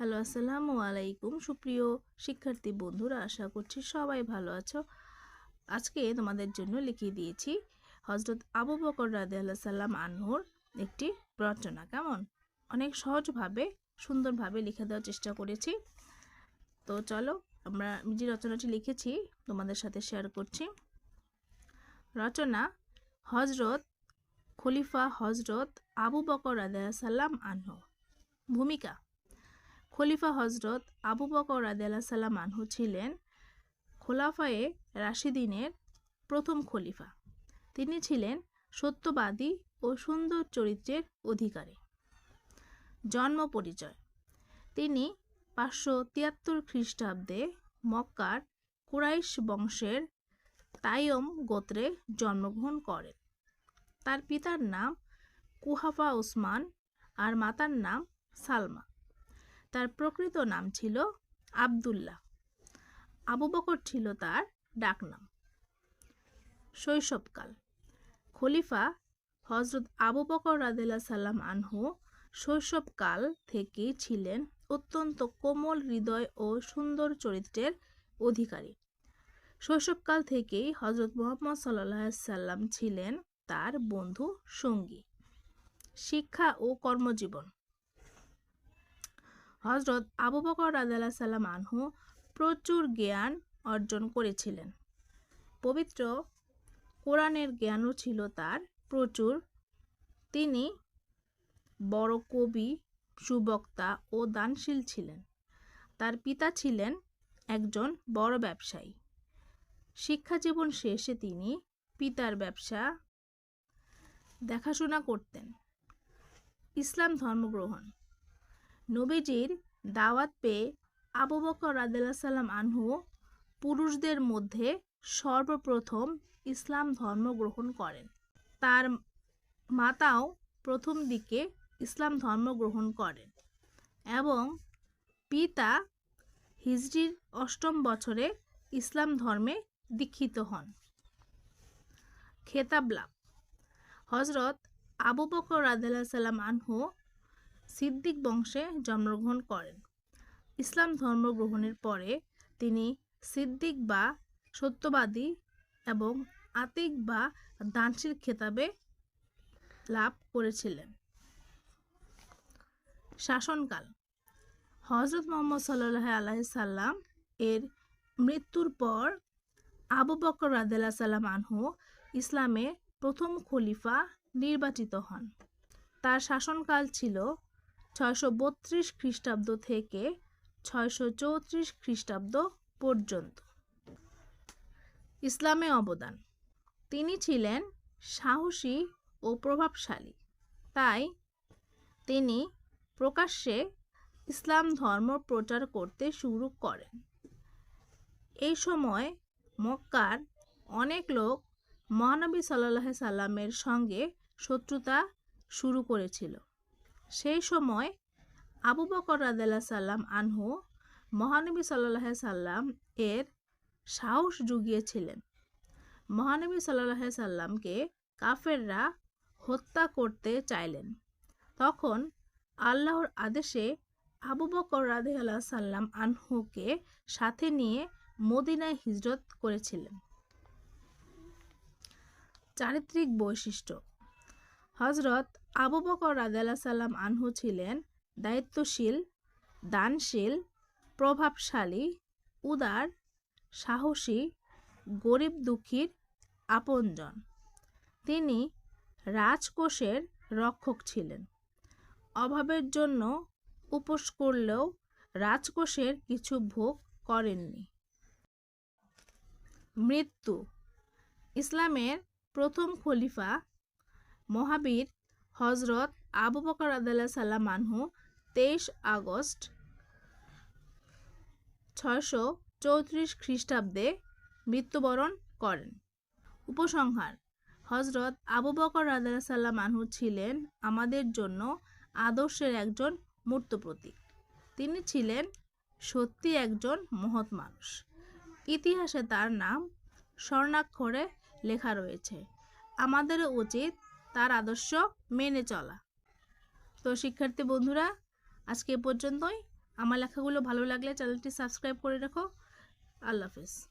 Hello, আসসালামু আলাইকুম। সুপ্রিয় শিক্ষার্থী বন্ধুরা, আশা করছি সবাই ভালো আছো। আজকে তোমাদের জন্য লিখিয়ে দিয়েছি হজরত আবু বকর রাদে আল্লাহ সাল্লাম আনহুর একটি রচনা। কেমন? অনেক সহজভাবে, সুন্দরভাবে লিখে দেওয়ার চেষ্টা করেছি। তো চলো, আমরা যে রচনাটি লিখেছি, তোমাদের সাথে শেয়ার করছি। রচনা হজরত খলিফা হজরত আবু বকর রাদে সাল্লাম আনহু ভূমিকা খলিফা হজরত আবু বকর রাদিয়াল্লাহু সাল্লাম আনহু ছিলেন খোলাফায়ে রাশিদিনের প্রথম খলিফা। তিনি ছিলেন সত্যবাদী ও সুন্দর চরিত্রের অধিকারী। জন্ম পরিচয়। তিনি পাঁচশো তিয়াত্তর খ্রিস্টাব্দে মক্কার কুরাইশ বংশের তাইয়ম গোত্রে জন্মগ্রহণ করেন। তার পিতার নাম কুহাফা ওসমান আর মাতার নাম সালমা। তার প্রকৃত নাম ছিল আবদুল্লাহ। আবু বকর ছিল তার ডাকনাম। শৈশবকাল। খলিফা হজরত আবু বকর রাদিল্লা সাল্লাম আনহু শৈশবকাল থেকেই ছিলেন অত্যন্ত কোমল হৃদয় ও সুন্দর চরিত্রের অধিকারী। শৈশবকাল থেকেই হজরত মোহাম্মদ সাল্লাহ সাল্লাম ছিলেন তার বন্ধু সঙ্গী। শিক্ষা ও কর্মজীবন। হজরত আবু বকর রাজাল্লাহ সাল্লাম আনহু প্রচুর জ্ঞান অর্জন করেছিলেন। পবিত্র কোরআনের জ্ঞানও ছিল তার প্রচুর। তিনি বড় কবি, সুবক্তা ও দানশীল ছিলেন। তার পিতা ছিলেন একজন বড় ব্যবসায়ী। শিক্ষা জীবন শেষে তিনি পিতার ব্যবসা দেখাশোনা করতেন। ইসলাম ধর্মগ্রহণ নবীজির দাওয়াত পেয়ে আবু বকর রাদিল্লা সাল্লাম আনহু পুরুষদের মধ্যে সর্বপ্রথম ইসলাম ধর্ম গ্রহণ করেন। তার মাতাও প্রথম দিকে ইসলাম ধর্ম গ্রহণ করেন এবং পিতা হিজরির অষ্টম বছরে ইসলাম ধর্মে দীক্ষিত হন। খেতাব লাভ। হজরত আবু বকর রাদিল্লা সাল্লাম আনহু সিদ্দিক বংশে জন্মগ্রহণ করেন। ইসলাম ধর্ম গ্রহণের পরে তিনি সিদ্দিক বা সত্যবাদী এবং আতিক বা দানশীল খেতাবে লাভ করেছিলেন। শাসনকাল। হজরত মোহাম্মদ সাল্লাহ আলাহি সাল্লাম এর মৃত্যুর পর আবু বকর রাদেলা সাল্লাম আনহু ইসলামে প্রথম খলিফা নির্বাচিত হন। তার শাসনকাল ছিল ছয়শো বত্রিশ খ্রিস্টাব্দ থেকে ছয়শো চৌত্রিশ খ্রিস্টাব্দ পর্যন্ত। ইসলামে অবদান। তিনি ছিলেন সাহসী ও প্রভাবশালী। তাই তিনি প্রকাশ্যে ইসলাম ধর্ম প্রচার করতে শুরু করেন। এই সময় মক্কার অনেক লোক মহানবী সাল্লাহ সাল্লামের সঙ্গে শত্রুতা শুরু করেছিল। সেই সময় আবু বকর রাদাল্লাহ সাল্লাম আনহু মহানবী সাল্লাহ সাল্লাম এর সাহস জুগিয়েছিলেন। মহানবী সাল্লাহ সাল্লামকে কাফেররা হত্যা করতে চাইলেন। তখন আল্লাহর আদেশে আবু বকর রাধে আল্লাহ সাল্লাম আনহুকে সাথে নিয়ে মদিনায় হিজরত করেছিলেন। চারিত্রিক বৈশিষ্ট্য। হজরত আবু বকর রাদাল্লাহ সাল্লাম আনহু ছিলেন দায়িত্বশীল, দানশীল, প্রভাবশালী, উদার, সাহসী, গরিব দুঃখীর আপনজন। তিনি রাজকোষের রক্ষক ছিলেন। অভাবের জন্য উপোস করলেও রাজকোষের কিছু ভোগ করেননি। মৃত্যু, ইসলামের প্রথম খলিফা মহাবীর হজরত আবু বকর আদাল্লাহ সাল্লাম আনহু তেইশ আগস্ট ছয়শো চৌত্রিশ খ্রিস্টাব্দে মৃত্যুবরণ করেন। উপসংহার হজরত আবু বকর আদাল্লাহ সাল্লাম আনহু ছিলেন আমাদের জন্য আদর্শের একজন মূর্ত প্রতীক। তিনি ছিলেন সত্যি একজন মহৎ মানুষ। ইতিহাসে তার নাম স্বর্ণাক্ষরে লেখা রয়েছে, আমাদেরও উচিত তার আদর্শ মেনে চলা। তো শিক্ষার্থী বন্ধুরা, আজকে এ পর্যন্তই। আমার লেখাগুলো ভালো লাগলে চ্যানেলটি সাবস্ক্রাইব করে রাখো। আল্লাহ হাফেজ।